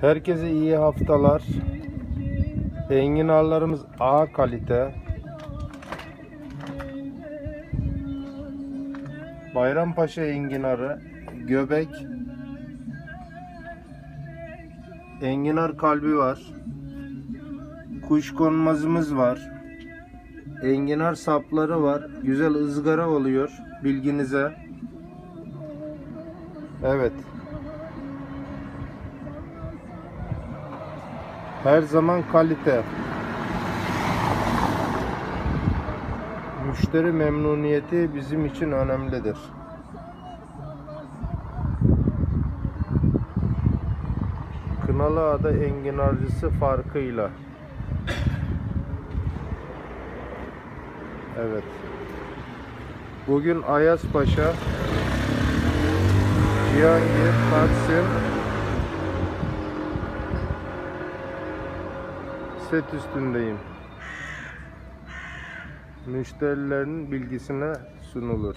Herkese iyi haftalar. Enginarlarımız A kalite. Bayrampaşa enginarı, göbek, enginar kalbi var. Kuşkonmazımız var. Enginar sapları var. Güzel ızgara oluyor bilginize. Evet. Her zaman kalite. Müşteri memnuniyeti bizim için önemlidir. Kınalı Ada enginarcısı farkıyla. Evet. Bugün Ayazpaşa, Cihangir, Taksim, set üstündeyim. Müşterilerin bilgisine sunulur.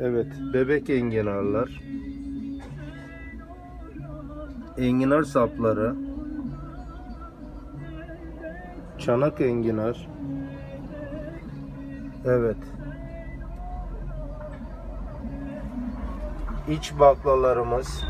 Evet, bebek enginarlar. Enginar sapları. Çanak enginar. Evet. İç baklalarımız.